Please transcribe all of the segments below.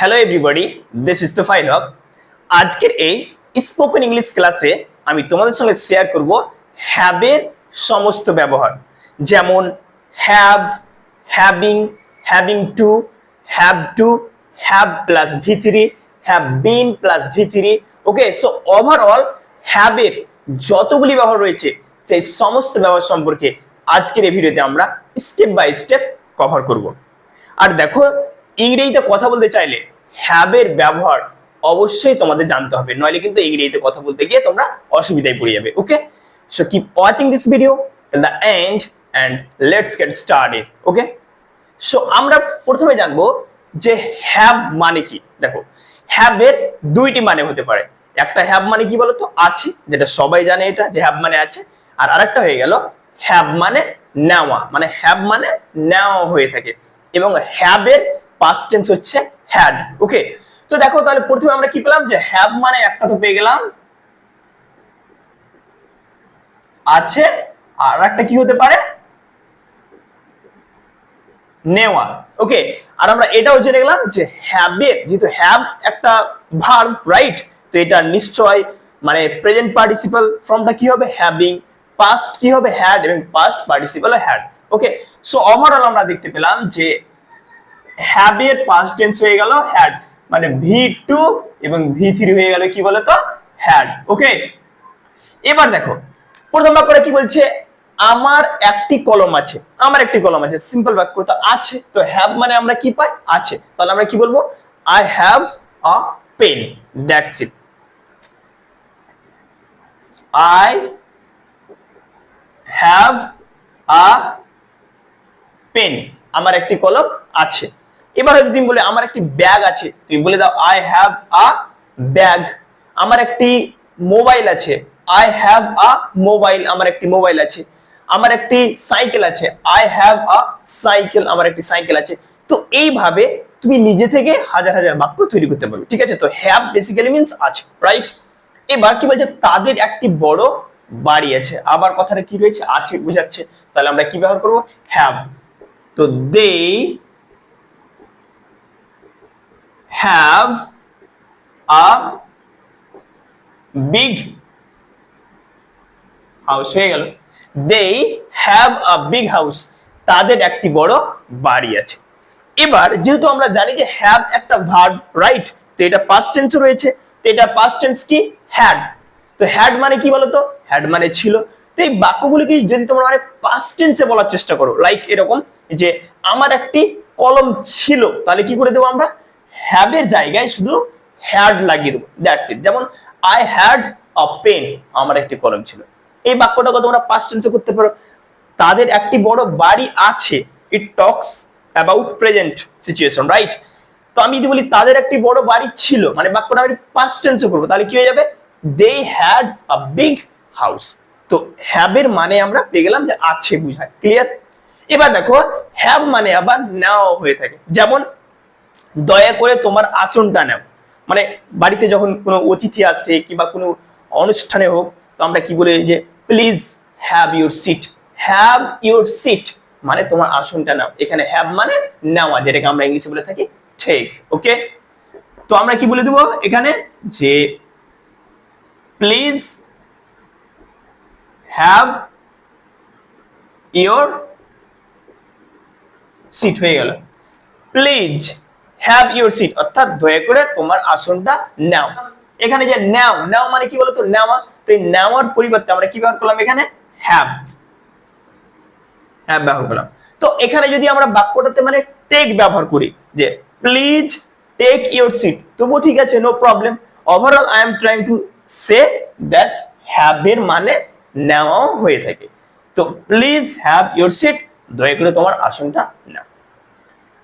Hello everybody this is Tufail Haque আজকের এই spoken English ক্লাসে আমি তোমাদের সঙ্গে শেয়ার করব হ্যাবের সমস্ত ব্যবহার। যেমন have having having to have to have plus V three have been plus V three okay so overall হ্যাবের যতগুলি ব্যবহার রয়েছে, সেই সমস্ত ব্যবহার সম্পর্কে আজকের এই ভিডিওতে আমরা স্টেপ বাই স্টেপ কভার করব। আর দেখো ইংরেজিতে কথা বলতে চাইলে হ্যাবের ব্যবহার অবশ্যই তোমাদের জানতে হবে। নইলে কিন্তু ইংরেজিতে কথা বলতে গিয়ে তোমরা অসুবিধায় পড়ে যাবে okay so keep watching this video till the end and let's get started okay so আমরা প্রথমে জানব যে হ্যাব মানে কি। দেখো হ্যাবের দুইটি মানে হতে পারে। একটা হ্যাব মানে কি বলতো? আছে, যেটা সবাই জানে এটা, যে হ্যাব মানে আছে। আর আরেকটা হয়ে গেল হ্যাব মানে নেওয়া। মানে হ্যাব মানে নেওয়া হয়ে থাকে। এবং হ্যাভের পাস্ট টেন্স হচ্ছে হ্যাড ওকে তো দেখো তাহলে প্রথমে আমরা কি পেলাম? যে হ্যাভ মানে একটা তো পেয়ে গেলাম। আছে আর একটা কি হতে পারে? নেওয়া ওকে আর আমরা এটাও জেনে গেলাম যে হ্যাবের যেহেতু হ্যাভ একটা ভার্ব রাইট তো এটা নিশ্চয় মানে প্রেজেন্ট পার্টিসিপাল ফর্মটা কি হবে? হ্যাভিং পাস্ট কি হবে? হ্যাড এবং past participle had okay so overall আমরা দেখতে পেলাম যে হ্যাবের পাস্ট টেন্স হয়ে গেল হ্যাড মানে ভি টু এবং ভি থ্রি হয়ে গেল কি বলতো? হ্যাড ওকে এবার দেখো, প্রথম বাক্যটা কি বলছে? আমার একটি কলম আছে, আমার একটি কলম আছে সিম্পল বাক্য তো আছে, তো হ্যাভ মানে আমরা কি পাই? আছে, তাহলে আমরা কি বলব? I have a pen that's it I have a pen আমার একটি কলম আছে। এবার হয়তো তুমি বলে, আমার একটি ব্যাগ আছে। তুমি বলে দাও আই হ্যাভ আ ব্যাগ আমার একটি মোবাইল আছে। আই হ্যাভ আ মোবাইল আমার একটি মোবাইল আছে। আমার একটি সাইকেল আছে। আই হ্যাভ আ সাইকেল আমার একটি সাইকেল আছে। তো এইভাবে তুমি নিজে থেকে হাজার হাজার বাক্য তৈরি করতে পারবে। ঠিক আছে? তো হ্যাভ বেসিক্যালি মিনস আছে রাইট এবার কি বলছে? তাদের একটি বড় বাড়ি আছে। আবার কথাটা কি রয়েছে? আছে, বুঝাচ্ছে। তাহলে আমরা কি ব্যবহার করব? হ্যাভ তো they have a big house হয়ে গেল। They have a big house তাদের একটি বড় বাড়ি আছে। এবার যেহেতু আমরা জানি যে হ্যাভ একটা ভার্ব রাইট তো এটা পাস্ট টেন্স রয়েছে, তো এটা পাস্ট টেন্স কি? হ্যাড তো হ্যাড মানে কি বলতো? হ্যাড মানে ছিল। তো এই বাক্যগুলিকে যদি তোমরা মানে পাস্ট টেন্সে বলার চেষ্টা করো লাইক এরকম যে আমার একটি কলম ছিল, তাহলে কি করে দেবো আমরা? হ্যাভের জায়গায় শুধু হ্যাড লাগিয়ে দেবো দ্যাটস ইট যেমন আই হ্যাড আ পেন আমার একটি কলম ছিল। এই বাক্যটাকে তোমরা পাস্ট টেন্সে করতে পারো। তাদের একটি বড় বাড়ি আছে। It talks about present situation right তো আমি যদি বলি, তাদের একটি বড় বাড়ি ছিল মানে বাক্যটা আমি পাস্ট টেন্সে করব, তাহলে কি হয়ে যাবে? They had a big house তো হ্যাবের মানে আমরা পেয়ে গেলাম যে আছে বুঝায় ক্লিয়ার এবার দেখো হ্যাভ মানে আবার নাও হয়ে থাকে। যেমন দয়া করে তোমার আসনটা নাও। মানে বাড়িতে যখন কোনো অতিথি আসে কিংবা কোনো অনুষ্ঠানে হোক, তো আমরা কি বলি যে please have your seat have your seat মানে তোমার আসনটা নাও। এখানে হ্যাভ মানে নেওয়া, যেটাকে আমরা ইংলিশে বলে থাকি ঠিক ওকে তো আমরা কি বলে দেবো এখানে? যে প্লিজ হ্যাভ ইউর সিট হয়ে গেল। প্লিজ হ্যাভ ইউর সিট অর্থাৎ দয়া করে তোমার আসনটা নাও। এখানে যে নাও নাও মানে কি বলতো? নেওয়া। তো এই নেওয়ার পরিবর্তে আমরা কি ব্যবহার করলাম এখানে? হ্যাভ হ্যাভ ব্যবহার করলাম। তো এখানে যদি আমরা বাক্যটাতে মানে টেক ব্যবহার করি, যে প্লিজ টেক ইউর সিট তবুও ঠিক আছে no problem overall I am trying to say that have এর মানে নেওয়াও হয়ে থাকে। তো প্লিজ হ্যাভ ইউর সিট দয়া করে তোমার আসনটা নাও।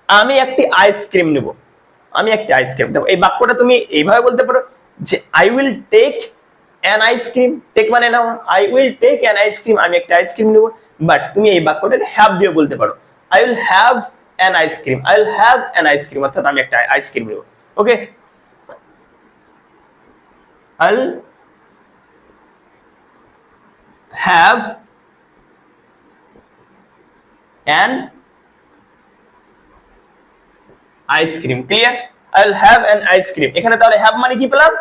আমি একটি আইসক্রিম নেব। আমি একটি আইসক্রিম দেখো, এই বাক্যটা তুমি এইভাবে বলতে পারো যে I will take an ice cream take মানে নাও I will take an ice cream আমি একটা আইসক্রিম নেব বাট তুমি এই বাক্যটাকে হ্যাভ দিয়ে বলতে পারো। I will have an ice cream I will have an ice cream অর্থাৎ আমি একটা আইসক্রিম নেব। Okay I have an ice cream clear I will have an ice cream এখানে তাহলে হ্যাভ মানে কি পেলাম?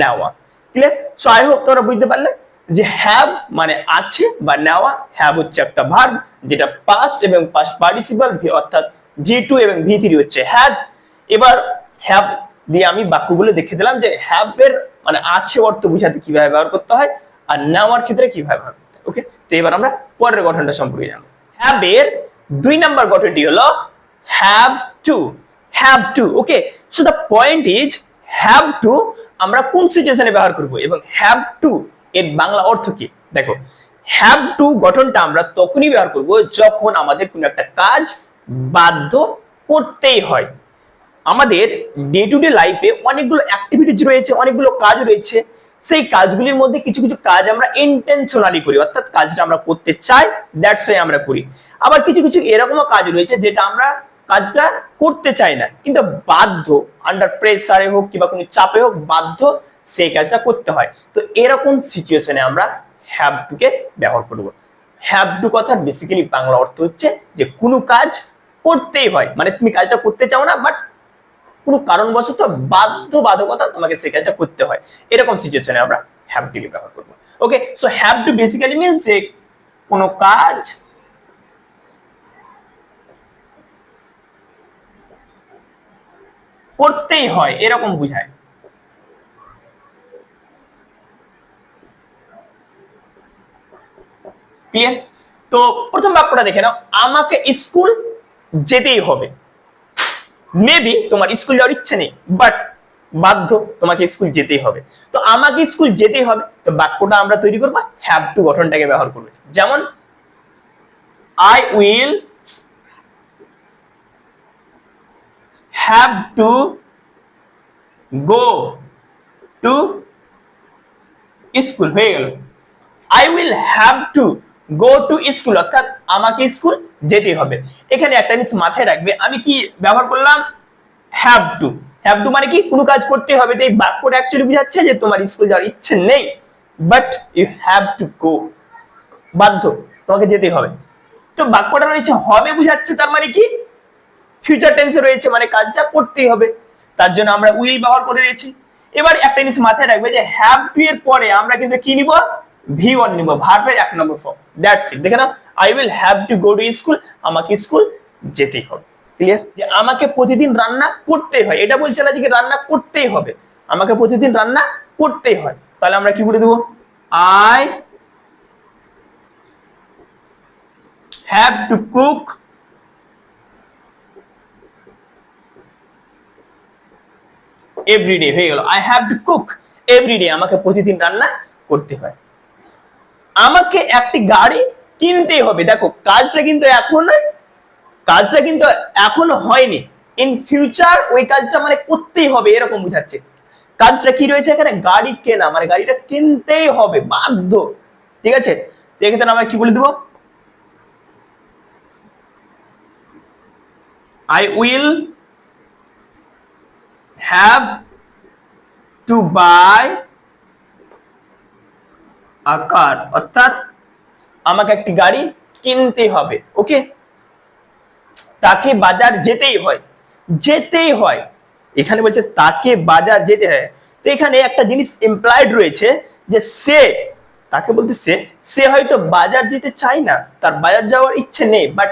নেওয়া। ক্লিয়ার সো আই হোপ তোমরা বুঝতে পারলে যে হ্যাভ মানে আছে বা নেওয়া। হ্যাভ হচ্ছে একটা ভার্ব যেটা পাস্ট এবং পাস্ট পার্টিসিপাল অর্থাৎ ভি টু এবং ভি থ্রি হচ্ছে হ্যাড এবার হ্যাভ দিয়ে আমি বাক্যগুলো দেখে দিলাম যে হ্যাভ এর মানে আছে অর্থ বুঝাতে কীভাবে ব্যবহার করতে হয় আর নেওয়ার ক্ষেত্রে কীভাবে ব্যবহার করতে হয়। ওকে তো এবার আমরা পরের গঠনটা সম্পর্কে জানব। হ্যাভ এর দুই নাম্বার গঠনটি হলো have to have to okay so the point is have to আমরা কোন সিচুয়েশনে ব্যবহার করব? এবং হ্যাভ টু এর বাংলা অর্থ কি? দেখো হ্যাভ টু গঠনটা আমরা তখনই ব্যবহার করব যখন আমাদের কোনো একটা কাজ বাধ্য করতেই হয়। আমাদের ডে টু ডে লাইফে অনেকগুলো অ্যাক্টিভিটিজ রয়েছে, অনেকগুলো কাজ রয়েছে। সেই কাজগুলির মধ্যে কিছু কিছু কাজ আমরা ইন্টেনশনালি করি, অর্থাৎ কাজটা আমরা করতে চাই দ্যাটস ওয়াই আমরা করি। আবার কিছু কিছু এরকমও কাজ রয়েছে যেটা আমরা কাজটা করতে চাই না। কিন্তু বাধ্য আন্ডার প্রেসারে হোক কিংবা কোনো চাপে হোক, বাধ্য সেই কাজটা করতে হয়। তো এরকম সিচুয়েশনে আমরা হ্যাভ টুকে ব্যবহার করব। হ্যাভ টু কথার বেসিক্যালি বাংলা অর্থ হচ্ছে যে কোনো কাজ করতেই হয়। মানে তুমি কাজটা করতে চাও না বাট কোনো কারণবশত বাধ্য বাধকতা তোমাকে সেই কাজটা করতে হয়। এরকম সিচুয়েশনে আমরা হ্যাভ টু ব্যবহার করব। Okay so have to basically means যে কোনো কাজ করতেই হয়, এরকম বুঝায়। ক্লিয়ার তো প্রথম বাক্যটা দেখে নাও, আমাকে স্কুল যেতেই হবে। মেবি তোমার স্কুল যাওয়ার ইচ্ছে নেই বাট বাধ্য তোমাকে স্কুল যেতেই হবে। তো আমাকে স্কুল যেতেই হবে, তো বাক্যটা আমরা তৈরি করব হ্যাভ টু গঠনটাকে ব্যবহার করবে। যেমন I will have to go to school হয়ে গেল। I will have to go to school অর্থাৎ আমাকে স্কুল যেতে হবে। এখানে একটা জিনিস মাথায় রাখবে, আমি কি ব্যবহার করলাম? হ্যাভ টু হ্যাভ টু মানে কি? কোনো কাজ করতে হবে এই বাক্যটা অ্যাকচুয়ালি বোঝাচ্ছে যে তোমার স্কুল যাওয়ার ইচ্ছে নেই। But you have to go বাধ্য, তোমাকে যেতে হবে। তো বাক্যটা রয়েছে, হবে বুঝাচ্ছে, তার মানে কি? ফিউচার টেন্সে রয়েছে মানে কাজটা করতেই হবে। তার জন্য আমরা উইল ব্যবহার করে দিয়েছি। এবার একটা জিনিস মাথায় রাখবে যে হ্যাভ টু এর পরে আমরা কিন্তু কি নিব? ভি ওয়ান নিব ভার্বের এক নম্বর ফর্ম দ্যাটস ইট দেখে নাও I will have to go to school আমাকে স্কুল যেতেই হবে। ক্লিয়ার যে আমাকে প্রতিদিন রান্না করতেই হয়। এটা বলছে না যে রান্না করতেই হবে। আমাকে প্রতিদিন রান্না করতেই হয়। তাহলে আমরা কি করে দেবো? I have to cook every day হয়ে গেল। I have to cook every day আমাকে প্রতিদিন রান্না করতে হয়। আমাকে একটি গাড়ি কিনতেই হবে। দেখো, কাজটা কিন্তু এখন কাজটা কিন্তু এখনও হয়নি। ইন ফিউচার ওই কাজটা মানে করতেই হবে, এরকম বুঝাচ্ছে। কাজটা কি রয়েছে এখানে? গাড়ি কেনা মানে গাড়িটা কিনতেই হবে, বাধ্য। ঠিক আছে? এক্ষেত্রে আমরা কি বলে দেবো? I will have to buy a car অর্থাৎ আমাকে একটি গাড়ি কিনতে হবে ওকে তাকে বাজার যেতেই হয় যেতেই হয়। এখানে বলছে তাকে বাজার যেতে হয়। তো এখানে একটা জিনিস এমপ্লয়েড রয়েছে যে সে, তাকে বলতে সে সে হয়তো বাজার যেতে চায় না, তার বাজার যাওয়ার ইচ্ছে নেই বাট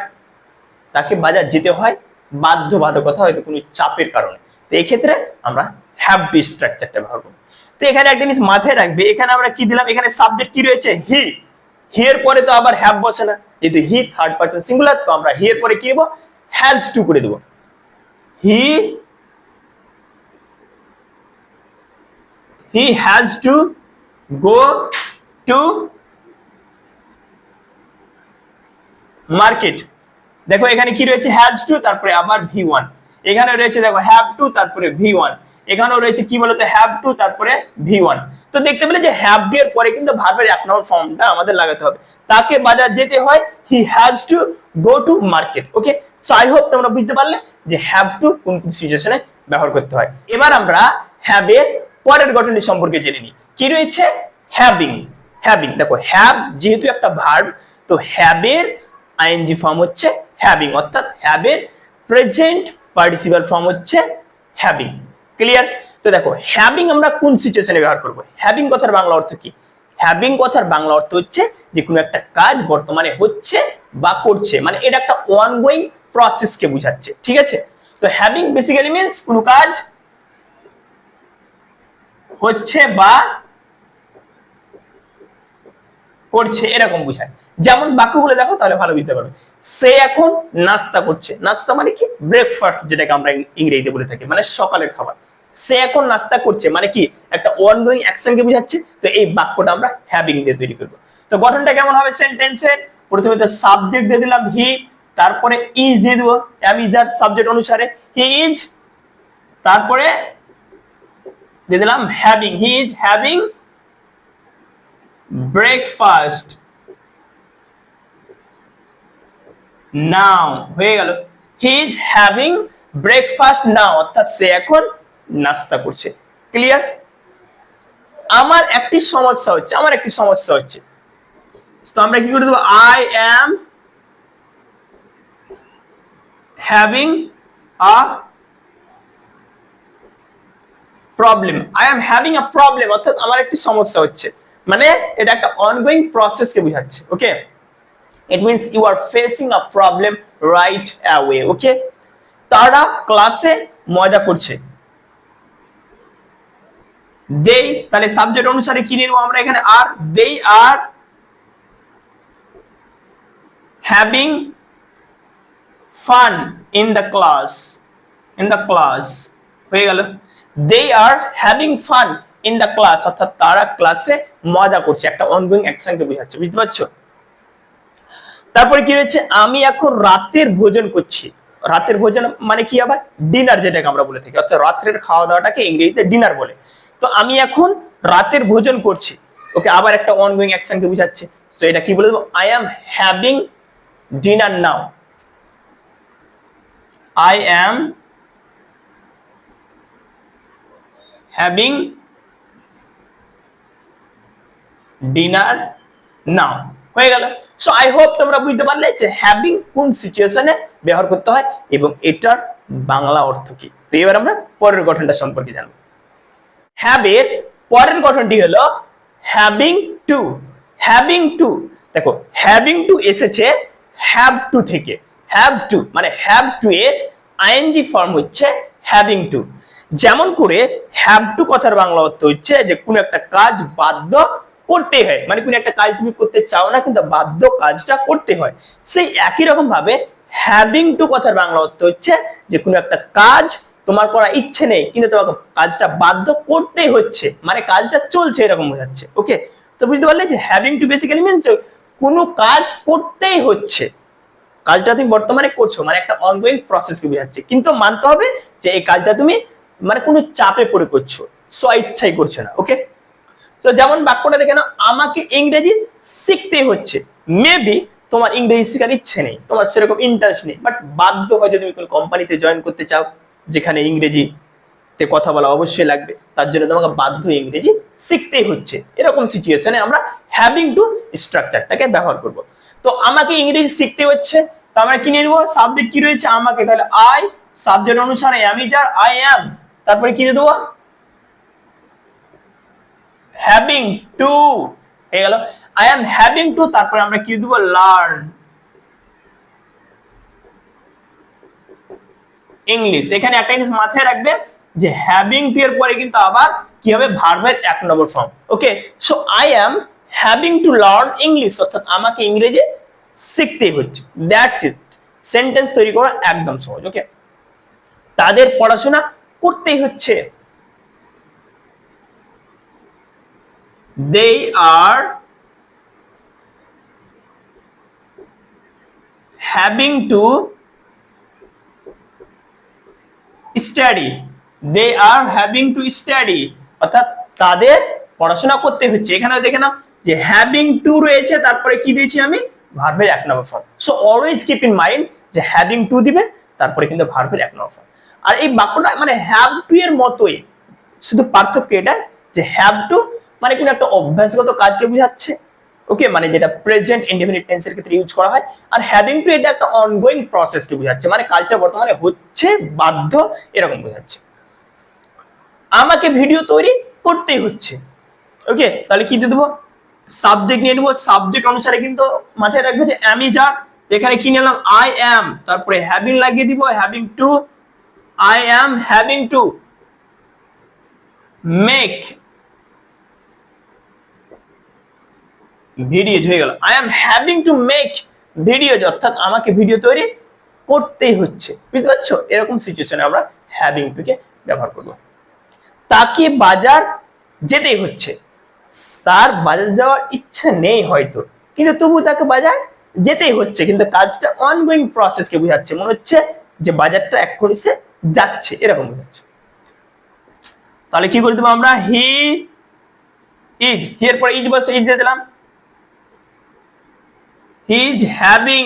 তাকে বাজার যেতে হয় বাধ্যবাধকতা, হয়তো কোনো চাপের কারণে। তো এই ক্ষেত্রে আমরা হ্যাভ বি স্ট্রাকচারটা ব্যবহার করব। তো এখানে একটা জিনিস মাথায় রাখবে, এখানে আমরা কি দিলাম? এখানে সাবজেক্ট কি রয়েছে? হি হি এর পরে তো আবার হ্যাভ বসে না। যেহেতু হি থার্ড পার্সন সিঙ্গুলার তো আমরা হি এর পরে কি দেবো? হ্যাজ টু করে দেবো। He he has to go to market দেখো এখানে কি রয়েছে? হ্যাজ টু তারপরে আবার ভি ওয়ান এখানে রয়েছে দেখো হ্যাভ টু তারপরে ভি ওয়ান এখানেও রয়েছে কি বলতো? হ্যাভ টু তারপরে ভি ওয়ান তো দেখতে পেলে যে হ্যাভ ডি এর পরে কিন্তু ভার্বের এক নম্বর ফর্মটা আমাদের লাগাতে হবে। তাকে বাজার যেতে হয় he has to go to market okay so I hope তোমরা বুঝতে পারলে যে হ্যাভ টু কোন কোন সিচুয়েশনে ব্যবহার করতে হয়। এবার আমরা হ্যাভ এর পরের গঠনটি সম্পর্কে জেনে নিই। কি রয়েছে? হ্যাভিং হ্যাভিং দেখো হ্যাভ যেহেতু একটা ভার্ব তো হ্যাবের আইএনজি ফর্ম হচ্ছে হ্যাভিং অর্থাৎ হ্যাবের প্রেজেন্ট পার্টিসিপাল ফর্ম হচ্ছে হ্যাভিং ক্লিয়ার তো দেখো হ্যাভিং আমরা কোন সিচুয়েশনে ব্যবহার করব? হ্যাভিং কথার বাংলা অর্থ কি? হ্যাভিং কথার বাংলা অর্থ হচ্ছে যে কোনো একটা কাজ বর্তমানে হচ্ছে বা করছে মানে এটা একটা অনগোয়িং প্রসেসকে বোঝাচ্ছে, ঠিক আছে? তো হ্যাভিং বেসিক্যালি মিন্স কোনো কাজ হচ্ছে বা করছে, এরকম বোঝায়। যেমন বাক্যগুলো দেখো, তাহলে ভালো বুঝতে পারবে। সে এখন নাস্তা করছে। নাস্তা মানে কি? ব্রেকফাস্ট যেটাকে আমরা ইংরেজিতে বলে থাকি মানে সকালের খাবার। সে এখন নাস্তা করছে মানে কি? একটা অনগোয়িং অ্যাকশনকে বোঝাচ্ছে। তো এই বাক্যটা আমরা হ্যাভিং দিয়ে তৈরি করব। তো গঠনটা কেমন হবে সেন্টেন্সের প্রথমে তো সাবজেক্ট দিয়ে দিলাম হি তারপরে ইজ দিয়ে দেবো। আমি যার সাবজেক্ট অনুসারে হি ইজ তারপরে দিয়ে দিলাম having he is having breakfast now হয়ে গেল। He is having breakfast now অর্থাৎ সে এখন নাস্তা করছে। ক্লিয়ার আমার একটি সমস্যা হচ্ছে, আমার একটি সমস্যা হচ্ছে। তো আমরা কি করে দেবো? I am having a problem I am having a problem অর্থাৎ আমার একটি সমস্যা হচ্ছে। মানে এটা একটা অনগোয়িং প্রসেসকে বোঝাচ্ছে okay it means you are facing a problem right away okay তারা ক্লাসে মজা করছে। দে তাহলে সাবজেক্ট অনুসারে কি নেব আমরা এখানে? আর they are having fun in the class in the class হয়ে গেল। They are having fun in the class অর্থাৎ তারা ক্লাসে মজা করছে। একটা অনগোয়িং অ্যাকশনকে বোঝাচ্ছে, বুঝতে পারছ? তারপরে কি রয়েছে আমি এখন রাতের ভোজন করছি। রাতের ভোজন মানে কি আবার? ডিনার যেটাকে আমরা বলে থাকি। অর্থাৎ রাত্রের খাওয়া দাওয়াটাকে ইংরেজিতে ডিনার বলে। তো আমি এখন রাতের ভোজন করছি। ওকে, আবার একটা অনগোয়িং অ্যাকশনকে বোঝাচ্ছে। তো এটা কি বলে দেবো? I am having dinner now I am having dinner now হয়ে গেল। সো আই হোপ তোমরা বুঝতে পারলে যে হ্যাভিং কোন সিচুয়েশনে ব্যবহার করতে হয় এবং এটার বাংলা অর্থ কি। তো এবার আমরা পরের গঠনটা সম্পর্কে জানব। হ্যাবের পরের গঠনটি হলো হ্যাভিং টু হ্যাভিং টু দেখো হ্যাভিং টু এসেছে হ্যাভ টু থেকে। হ্যাভ টু মানে হ্যাভ টু এর আইএনজি ফর্ম হচ্ছে হ্যাভিং টু যেমন করে হ্যাভ টু কথার বাংলা অর্থ হচ্ছে যে কোনো একটা কাজ বাধ্য করতে হয়। মানে কোনো একটা কাজ তুমি করতে চাও না, কিন্তু বাধ্য কাজটা করতে হয়। সেই একই রকম ভাবে হ্যাভিং টু কথার বাংলা অর্থ হচ্ছে যে, কোনো একটা কাজ তোমার করার ইচ্ছে নেই, কিন্তু তোমাকে কাজটা বাধ্য করতেই হচ্ছে। মানে কাজটা চলছে এরকম বোঝাচ্ছে। ওকে তো বুঝতে পারলে যে হ্যাভিং টু বেসিক্যালি মিনস কোনো কাজ করতেই হচ্ছে। কাজটা তুমি বর্তমানে করছ মানে একটা অনগোয়িং প্রসেসকে বোঝাচ্ছে। কিন্তু মানতে হবে যে, এই কাজটা তুমি মানে কোনো চাপে পড়ে করছ স্ব ইচ্ছাই করছ না। ওকে তো যেমন বাক্যটা দেখে নাও, আমাকে ইংরেজি শিখতে হচ্ছে। মেবি তোমার ইংরেজি শেখার ইচ্ছে নেই, তোমার সেরকম ইন্টারেস্ট নেই বাট বাধ্য হয়তো তুমি কোনো কোম্পানিতে জয়েন করতে চাও, যেখানে ইংরেজিতে কথা বলা অবশ্যই লাগবে, তার জন্য তোমাকে বাধ্য ইংরেজি শিখতেই হচ্ছে। এরকম সিচুয়েশনে আমরা হ্যাভিং টু স্ট্রাকচারটাকে ব্যবহার করব। তো আমাকে ইংরেজি শিখতে হচ্ছে, তো আমরা কি নেব? সাবজেক্ট কি রয়েছে আমাকে? তাহলে আই সাবজেক্ট অনুসারে আমি যার আই অ্যাম তারপরে কি দেবো? হ্যাভিং টু হয়ে গেল। আই এম হ্যাভিং তারপরে আমরা কি দেবো? লার্ন ইংলিশ এখানে একটা জিনিস মাথায় রাখবে যে হ্যাভিং টু এর পরে কিন্তু আবার কি হবে? ভার্বের এক নম্বর form okay so I am having to learn English অর্থাৎ আমাকে ইংরেজি শিখতেই হচ্ছে। দ্যাটস ইট সেন্টেন্স তৈরি করা একদম সহজ। ওকে তাদের পড়াশোনা করতেই হচ্ছে। They are having to study. They are having to study. অর্থাৎ তাদের পড়াশোনা করতে হচ্ছে। এখানে দেখে নাও যে হ্যাভিং টু রয়েছে, তারপরে কি দিয়েছি আমি? ভার্বের এক নম্বর form so always keep in mind যে হ্যাভিং টু দিবে, তারপরে কিন্তু ভার্বের এক নম্বর ফর্ম আর এই বাক্যটা মানে হ্যাভ টু এর মতোই। শুধু পার্থক্য এটা যে হ্যাভ টু মানে কোনো একটা অভ্যাসগত কাজকে বোঝাচ্ছে ওকে মানে যেটা প্রেজেন্ট ইনডেফিনিট টেন্সের ক্ষেত্রে ইউজ করা হয়। আর হ্যাভিং টু এটা একটা অনগোয়িং প্রসেসকে বোঝাচ্ছে মানে কাজটা বর্তমানে হচ্ছে, বাধ্য, এরকম বোঝাচ্ছে। আমাকে ভিডিও তৈরি করতেই হচ্ছে ওকে তাহলে কি দিয়ে দেবো? সাবজেক্ট নিয়ে নেব। সাবজেক্ট অনুসারে কিন্তু মাথায় রাখবে যে আমি যার এখানে কি নিলাম আই অ্যাম তারপরে হ্যাভিং লাগিয়ে দিব having to I am having to make video হয়ে গেল। I am having to make video অর্থাৎ আমাকে ভিডিও তৈরি করতেই হচ্ছে। বুঝতে পারছ? এরকম সিচুয়েশনে আমরা হ্যাভিং টুকে ব্যবহার করব। তাকে বাজার যেতেই হচ্ছে। তার বাজার যাওয়ার ইচ্ছা নেই হয়তো। কিন্তু তবু তাকে বাজার যেতেই হচ্ছে। কিন্তু কাজটা অনগোয়িং প্রসেসকে বোঝাচ্ছে। মনে হচ্ছে যে বাজারটা এক করে সে যাচ্ছে। এরকম বোঝাচ্ছে। তাহলে কি করে দেবো আমরা? হি ইজ এর পরে ইজ বসে ইজ দিয়ে দিলাম। He is having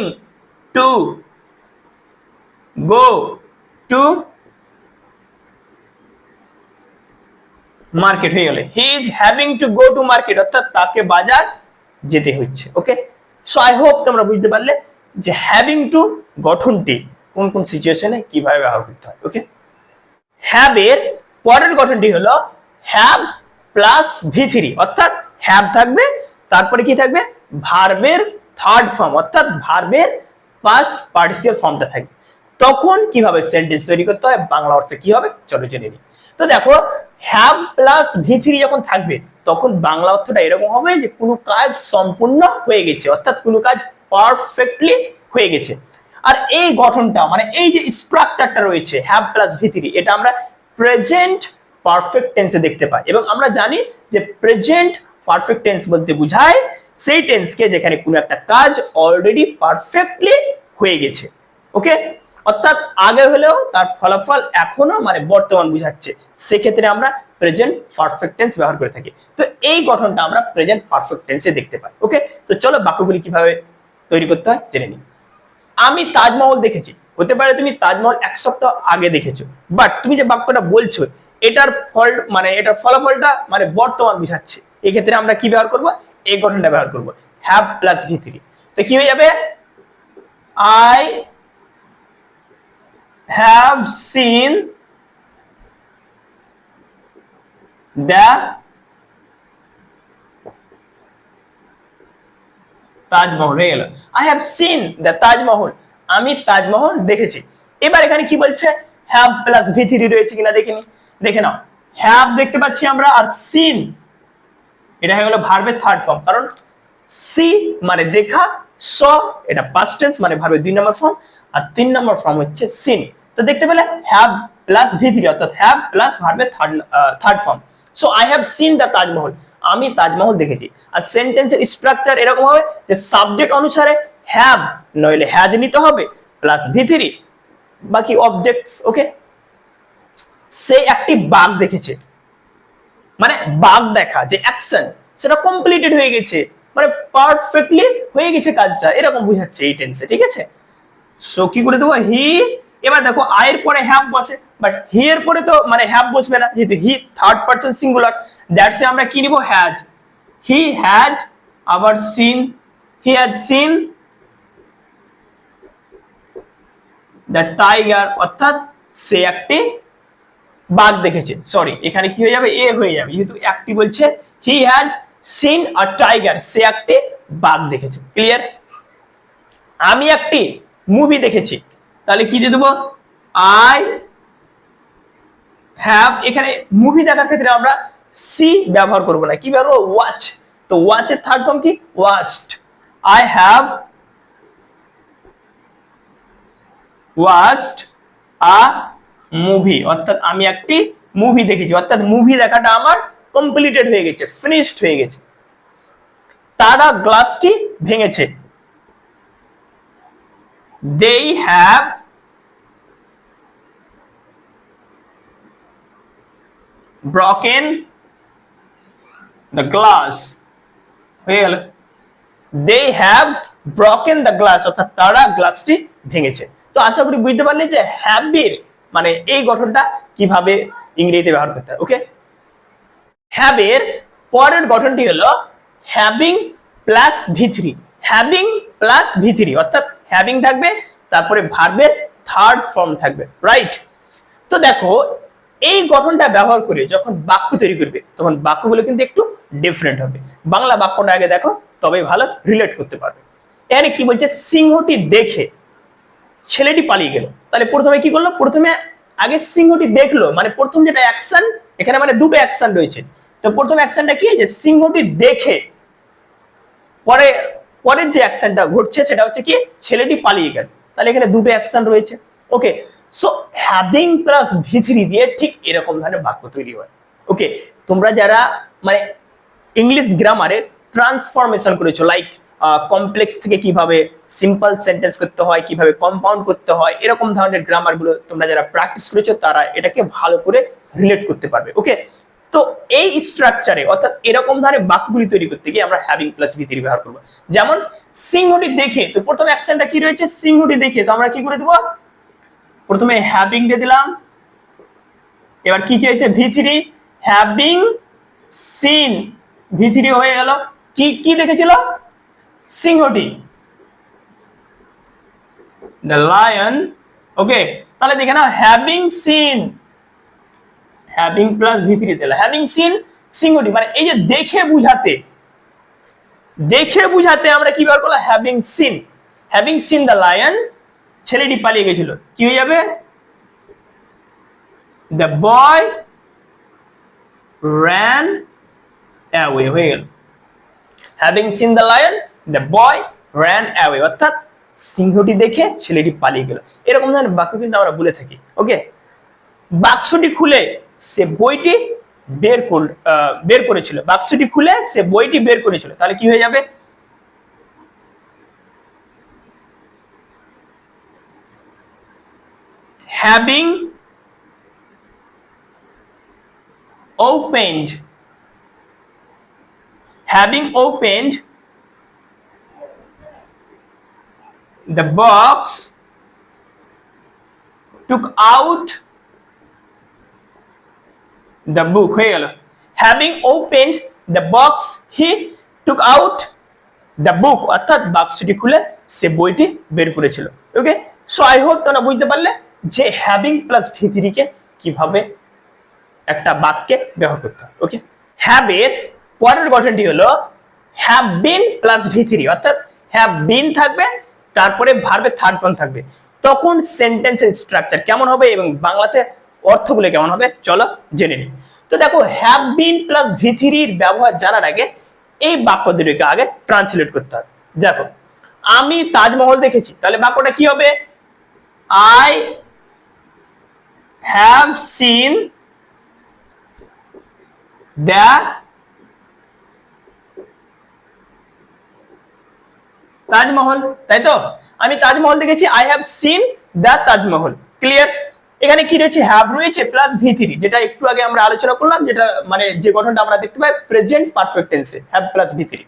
to go to market হয়ে গেল। He is having to go to market অর্থাৎ তাকে বাজার যেতে হচ্ছে ওকে সো আই হোপ তোমরা বুঝতে পারলে যে হ্যাভিং টু গঠনটি কোন কোন সিচুয়েশনে কীভাবে ব্যবহার করতে হয় ওকে হ্যাভ এর পরের গঠনটি হলো হ্যাভ প্লাস ভি থ্রি অর্থাৎ হ্যাভ থাকবে, তারপরে কি থাকবে? ভার্বের থার্ড ফর্ম অর্থাৎ ভার্বের ফার্স্ট পার্টিসিয়াল ফর্মটা থাকবে। তখন কীভাবে সেন্টেন্স তৈরি করতে হয়, বাংলা অর্থে কি হবে, চলো জেনে নিই। তো দেখো হ্যাভ প্লাস ভি থ্রি যখন থাকবে, তখন বাংলা অর্থটা এরকম হবে যে কোনো কাজ সম্পূর্ণ হয়ে গেছে, অর্থাৎ কোনো কাজ পারফেক্টলি হয়ে গেছে। আর এই গঠনটা মানে এই যে স্ট্রাকচারটা রয়েছে হ্যাভ প্লাস ভি থ্রি এটা আমরা প্রেজেন্ট পারফেক্ট টেন্সে দেখতে পাই। এবং আমরা জানি যে প্রেজেন্ট পারফেক্ট টেন্স বলতে বোঝায় সেই টেন্সকে যেখানে কোনো একটা কাজ অলরেডি পারফেক্টলি হয়ে গেছে ওকে অর্থাৎ আগে হলেও তার ফলাফল এখনও মানে বর্তমান বুঝাচ্ছে, সেক্ষেত্রে আমরা প্রেজেন্ট পারফেক্ট টেন্স ব্যবহার করে থাকি। তো এই গঠনটা আমরা প্রেজেন্ট পারফেক্ট টেন্সে দেখতে পাই ওকে তো চলো বাক্যগুলি কীভাবে তৈরি করতে হয় জেনে নিই। আমি তাজমহল দেখেছি, হতে পারে তুমি তাজমহল এক সপ্তাহ আগে দেখেছ বাট তুমি যে বাক্যটা বলছো, এটার ফল মানে এটার ফলাফলটা মানে বর্তমান বুঝাচ্ছে, এক্ষেত্রে আমরা কি ব্যবহার করব? এই গঠনটা ব্যবহার করব। হ্যাভ প্লাস ভি থ্রি তো কি হয়ে যাবে? আই হ্যাভ সিন তাজমহল হয়ে গেল। I have seen the Taj Mahal আমি তাজমহল দেখেছি। এবার এখানে কি বলছে? হ্যাভ প্লাস ভি থ্রি রয়েছে কিনা দেখিনি দেখে নাও। হ্যাভ দেখতে পাচ্ছি আমরা আর সিন এটা হয়ে গেল ভার্বের থার্ড ফর্ম কারণ সি মানে দেখা স এটা পাস্ট টেন্স মানে ভার্বের দুই নম্বর ফর্ম আর তিন নম্বর ফর্ম হচ্ছে সিন তো দেখতে পেলে হ্যাভ প্লাস ভি থ্রি অর্থাৎ হ্যাভ প্লাস ভার্বের third third form so I have seen the Taj Mahal আমি তাজমহল দেখেছি। আর সেন্টেন্সের স্ট্রাকচার এরকম হবে যে সাবজেক্ট অনুসারে হ্যাভ নইলে হ্যাজ নিতে হবে প্লাস ভি থ্রি বাকি অবজেক্টস ওকে সে একটি বাঘ দেখেছে। মানে বাঘ দেখা, যে অ্যাকশন সেটা কমপ্লিটেড হয়ে গেছে। মানে পারফেক্টলি হয়ে গেছে কাজটা। এরকম বুঝাচ্ছে এই টেন্সে ঠিক আছে? সো কি করে দেবো? হি এবার দেখো আয়ের পরে হ্যাভ বসে বাট হি এর পরে তো মানে হ্যাভ বসবে না, যেহেতু হি থার্ড পার্সন সিঙ্গুলার দ্যাটসে আমরা কি নিব? হ্যাজ হি হ্যাজ আবার seen he has seen the tiger অর্থাৎ সে একটি বাঘ দেখেছে। সরি এখানে কি হয়ে যাবে? এ হয়ে যাবে। যেহেতু একটি বলছে he has seen a tiger সে একটি বাঘ দেখেছে। ক্লিয়ার আমি একটি মুভি দেখেছি। তাহলে কি দিয়ে দেবো? আই হ্যাভ এখানে মুভি দেখার ক্ষেত্রে আমরা সি ব্যবহার করব না। কি ব্যবহার ওয়াচ তো ওয়াচের থার্ড ফর্ম কি? Watched I have watched a movie অর্থাৎ আমি একটি মুভি দেখেছি, অর্থাৎ মুভি দেখাটা আমার কমপ্লিটেড হয়ে গেছে ফিনিশড হয়ে গেছে। তারা গ্লাসটি ভেঙেছে। They have broken the glass হয়ে গেল। They have broken the glass, অর্থাৎ তারা গ্লাসটি ভেঙেছে। তো আশা করি বুঝতে পারলে যে হ্যাবির মানে এই গঠনটা কীভাবে ইংরেজিতে ব্যবহার করতে হয় ওকে হ্যাবের পরের গঠনটি হলো having plus V having plus V three অর্থাৎ হ্যাভিং থাকবে, তারপরে ভার্বের থার্ড ফর্ম থাকবে রাইট তো দেখো, এই গঠনটা ব্যবহার করে যখন বাক্য তৈরি করবে, তখন বাক্যগুলো কিন্তু একটু ডিফারেন্ট হবে। বাংলা বাক্যটা আগে দেখো তবে ভালো রিলেট করতে পারবে। এখানে কি বলছে, সিংহটি দেখে। ছেলেটি পালিয়ে গেল। তাহলে প্রথমে কি করল? প্রথমে আগে সিংহটি দেখল। মানে প্রথম যেটা অ্যাকশন এখানে মানে দুটো অ্যাকশন রয়েছে। তো প্রথম অ্যাকশনটা কি? যে সিংহটি দেখে পরে, পরের যে অ্যাকশনটা ঘটছে, সেটা হচ্ছে কি? ছেলেটি পালিয়ে গেল। তাহলে এখানে দুটো অ্যাকশন রয়েছে। Okay so having plus V three দিয়ে ঠিক এরকম ধরনের বাক্য তৈরি হয়। ওকে তোমরা যারা মানে ইংলিশ গ্রামারে ট্রান্সফরমেশন করেছ লাইক কমপ্লেক্স থেকে কীভাবে সিম্পল সেন্টেন্স করতে হয়, কীভাবে কম্পাউন্ড করতে হয়, এরকম ধরনের গ্রামারগুলো তোমরা যারা প্র্যাকটিস করেছ, তারা এটাকে ভালো করে রিলেট করতে পারবে ওকে তো এই স্ট্রাকচারে অর্থাৎ এরকম ধরনের বাক্যগুলি তৈরি করতে গিয়ে আমরা হ্যাভিং প্লাস ভি থ্রি ব্যবহার করব। যেমন সিংহটি দেখে, তো প্রথম অ্যাকশনটা কি রয়েছে? সিংহটি দেখে, তো আমরা কি করে দেবো? প্রথমে হ্যাভিং দিয়ে দিলাম। এবার কি চেয়েছে V three having seen V three হয়ে গেল। কি কি দেখেছিল? সিংহটি। দ্য লায়ন ওকে তাহলে দেখে নাও having seen having plus V three দিলাম হ্যাভিং সিন সিংহটি মানে এই যে দেখে বুঝাতে দেখে বুঝাতে আমরা কি ব্যবহার করলাম? Having seen having seen the lion ছেলেটি পালিয়ে গেছিল। কি হয়ে যাবে? দ্য বয় র্যান অ্যাওয়ে হয়ে গেল। Having seen the lion the boy ran away অর্থাৎ সিংহটি দেখে ছেলেটি পালিয়ে গেল। এরকম ধরনের বাক্য কিন্তু আমরা বলে থাকি ওকে বাক্সটি খুলে সে বইটি বের কর বের করেছিল। বাক্সটি খুলে সে বইটি বের করেছিল, তাহলে কি হয়ে যাবে? Having opened having opened the box took out the book. হয়ে গেল having opened the box, he took out the book অর্থাৎ বাক্সটি খুলে সে বইটি বের করেছিল। ওকে সো আই হোপ তোমরা বুঝতে পারলে যে হ্যাভিং প্লাস ভিতরিকে কীভাবে একটা বাক্যে ব্যবহার করতে হয়। ওকে হ্যাবের পরের গঠনটি হলো হ্যাভ বিন প্লাস ভিতরি অর্থাৎ হ্যাভ বিন থাকবে তারপরে ভার্বের থার্ড ফর্ম থাকবে। তখন সেন্টেন্সের স্ট্রাকচার কেমন হবে এবং বাংলাতে অর্থগুলো কেমন হবে? চলো জেনে নিই। তো দেখো হ্যাভ বিন প্লাস ভিথিরির ব্যবহার জানার আগে এই বাক্য দুটোকে আগে ট্রান্সলেট করতে হবে। দেখো, আমি তাজমহল দেখেছি, তাহলে বাক্যটা কি হবে? I have seen the Taj Mahal, তাই তো? আমি তাজমহল দেখেছি I have seen the Taj Mahal. Clear এখানে কি রয়েছে? হ্যাভ রয়েছে প্লাস ভি থ্রি যেটা একটু আগে আমরা আলোচনা করলাম, যেটা মানে যে গঠনটা আমরা দেখতে পাই প্রেজেন্ট পারফেক্ট টেন্সে হ্যাভ প্লাস ভি থ্রি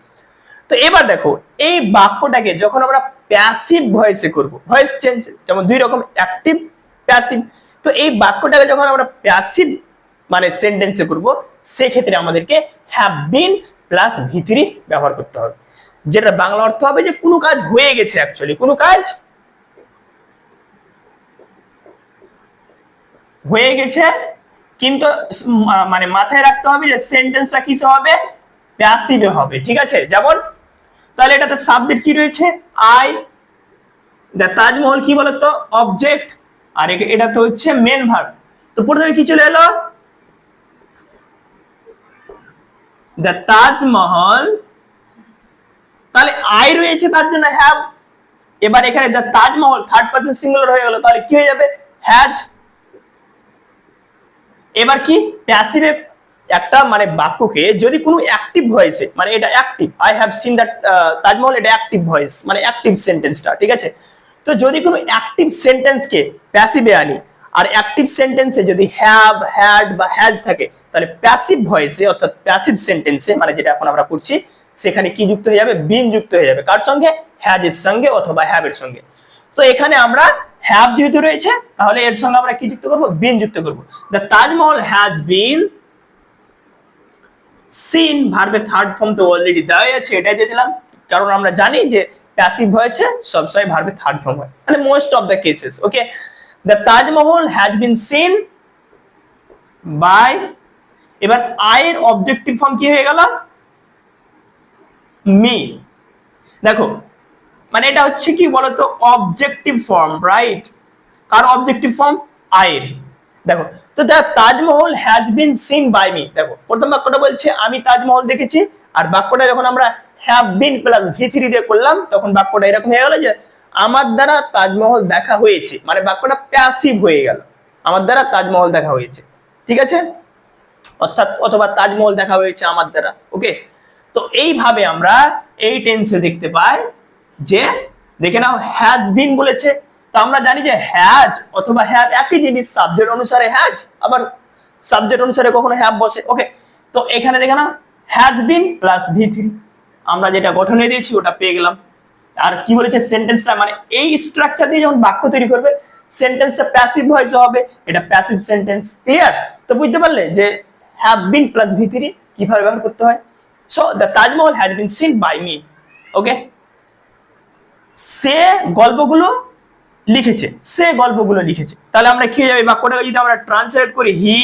তো এবার দেখো, এই বাক্যটাকে যখন আমরা প্যাসিভ ভয়েসে করব ভয়েস চেঞ্জ যেমন দুই রকম অ্যাক্টিভ প্যাসিভ তো এই বাক্যটাকে যখন আমরা প্যাসিভ মানে সেন্টেন্সে করব, সেক্ষেত্রে আমাদেরকে have been plus V three ব্যবহার করতে হবে। যেটা বাংলা অর্থ হবে যে কোনো কাজ হয়ে গেছে অ্যাকচুয়ালি কোনো কাজ হয়ে গেছে, কিন্তু মানে মাথায় রাখতে হবে যে সেন্টেন্সটা কিসে হবে? প্যাসিভে হবে, ঠিক আছে? যেমন, তাহলে এটাতে সাবজেক্ট কি রয়েছে? আই দ্য তাজমহল কি বলতো? অবজেক্ট আর এটা তো হচ্ছে মেন ভার্ব তো প্রথমে কি চলে এলো? দ্য তাজমহল তাহলে আই রয়েছে তার জন্য হ্যাভ এবার এখানে the Taj Mahal third person singular হয়ে গেল, তাহলে কি হয়ে যাবে? হ্যাজ এবার কি? প্যাসিভে একটা মানে বাক্যকে যদি কোনো অ্যাক্টিভ ভয়েসে মানে এটা active I have seen that Taj Mahal, এটা অ্যাক্টিভ ভয়েস মানে অ্যাক্টিভ সেন্টেন্সটা ঠিক আছে? তো যদি কোনো অ্যাক্টিভ সেন্টেন্সকে প্যাসিভে আনি, আর অ্যাক্টিভ সেন্টেন্সে যদি হ্যাভ হ্যাড বা হ্যাজ থাকে, তাহলে প্যাসিভ ভয়েসে অর্থাৎ প্যাসিভ সেন্টেন্সে মানে যেটা এখন আমরা করছি সেখানে কি যুক্ত হয়ে যাবে? বিন যুক্ত হয়ে যাবে। কার সঙ্গে? হ্যাজ এর সঙ্গে অথবা হ্যাভ এর সঙ্গে। তো এখানে আমরা হ্যাভ যেহেতু রয়েছে, তাহলে এর সঙ্গে আমরা কি যুক্ত করব? বিন যুক্ত করব। The Taj Mahal has been seen ভার্বের থার্ড ফর্ম তো অলরেডি দেওয়া আছে, এটাই দিয়ে দিলাম। কারণ আমরা জানি যে প্যাসিভ ভয়েসে সবসময় ভার্বের থার্ড ফর্ম হয়। মানে most of the cases okay the Taj Mahal has been seen by এবার আয়ের অবজেক্টিভ ফর্ম কি হয়ে গেল? মি দেখো মানে এটা হচ্ছে কি বলতো? অবজেক্টিভ ফর্ম রাইট কার অবজেক্টিভ ফর্ম আয়ের। দেখো, তো the Taj Mahal has been seen by me দেখো, প্রথম বাক্যটা বলছে, আমি তাজমহল দেখেছি। আর বাক্যটা যখন আমরা have been plus V three দিয়ে করলাম, তখন বাক্যটা এরকম হয়ে গেল যে, আমার দ্বারা তাজমহল দেখা হয়েছে। মানে বাক্যটা প্যাসিভ হয়ে গেল। আমার দ্বারা তাজমহল দেখা হয়েছে। ঠিক আছে? অর্থাৎ, অথবা তাজমহল দেখা হয়েছে আমার দ্বারা। ওকে তো এইভাবে আমরা এই টেন্সে দেখতে পাই যে, দেখে নাও হ্যাজ বিন বলেছে। তো আমরা জানি যে হ্যাজ অথবা হ্যাভ একই জিনিস সাবজেক্ট অনুসারে হ্যাজ আবার সাবজেক্ট অনুসারে কখনো হ্যাভ বসে। ওকে তো এখানে দেখে নাও has been plus V three আমরা যেটা গঠনে দিয়েছি, ওটা পেয়ে গেলাম। আর কি বলেছে সেন্টেন্সটা মানে এই স্ট্রাকচার দিয়ে যখন বাক্য তৈরি করবে সেন্টেন্সটা প্যাসিভ ভয়েস হবে। এটা প্যাসিভ সেন্টেন্স ক্লিয়ার তো বুঝতে পারলে যে have been plus V three কীভাবে ব্যবহার করতে হয়? So the Taj Mahal has been seen by me okay সে গল্পগুলো লিখেছে। সে গল্পগুলো লিখেছে। তাহলে আমরা কি যাবে? বাক্যটাকে যদি আমরা ট্রান্সলেট করি he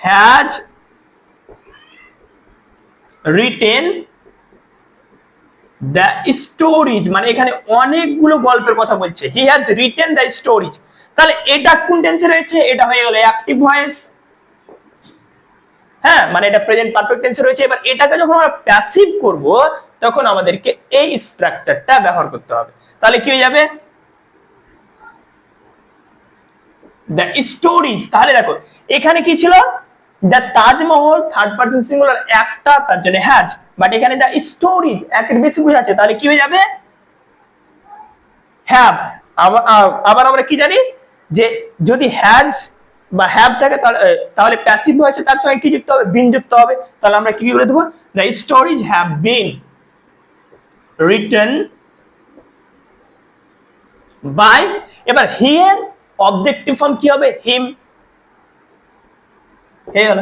has written the stories মানে এখানে অনেকগুলো গল্পের কথা বলছে। He has written the stories তাহলে এটা কোন টেন্সে রয়েছে? এটা হয়ে গেল অ্যাক্টিভ ভয়েস হ্যাঁ মানে এটা প্রেজেন্ট পারফেক্ট টেন্সে রয়েছে। এবার এটাকে যখন আমরা প্যাসিভ করব, তখন আমাদেরকে এই স্ট্রাকচারটা ব্যবহার করতে হবে। তাহলে কি হয়ে যাবে? দ্য স্টোরিজ তাহলে দেখো, এখানে কি ছিল? The Taj Mahal third person singular একটা, তার জন্য হ্যাজ বাট এখানে দ্য স্টোরিজ একের বেশি বোঝাচ্ছে তাহলে কি হয়ে যাবে? হ্যাভ আবার আমরা কি জানি? যে যদি হ্যাজ বা হ্যাভ থাকে, তাহলে প্যাসিভ ভয়েসে তার সঙ্গে কি যুক্ত হবে? বিন যুক্ত হবে। তাহলে আমরা কি করে দেবো? The stories have been written by এবার হিয়ার অবজেক্টিভ ফর্ম কি হবে? হিম হয়ে গেল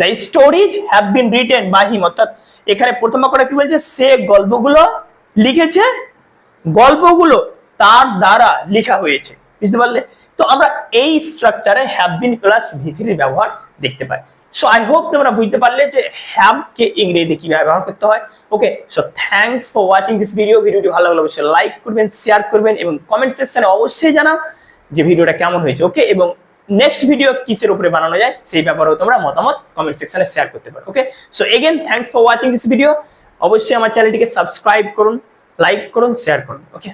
the stories have been written by him অর্থাৎ এখানে প্রথম বাক্যটা কি বলছে? সে গল্পগুলো লিখেছে। গল্পগুলো তার দ্বারা লেখা হয়েছে। বুঝতে পারলে? তো আমরা এই স্ট্রাকচারে হ্যাভ বিন প্লাস ভিথির ব্যবহার দেখতে পাই। সো আই হোপ তোমরা বুঝতে পারলে যে হ্যাভ কে ইংরেজিতে কীভাবে ব্যবহার করতে হয়। Okay so thanks for watching this video ভিডিওটি ভালো লাগলে অবশ্যই লাইক করবেন শেয়ার করবেন এবং কমেন্ট সেকশনে অবশ্যই জানাও যে ভিডিওটা কেমন হয়েছে। ওকে এবং নেক্সট ভিডিও কিসের উপরে বানানো যায় সেই ব্যাপারেও তোমরা মতামত কমেন্ট সেকশনে শেয়ার করতে পারো। Okay so again thanks for watching this video অবশ্যই আমার চ্যানেলটিকে সাবস্ক্রাইব করুন লাইক করুন শেয়ার করুন। ওকে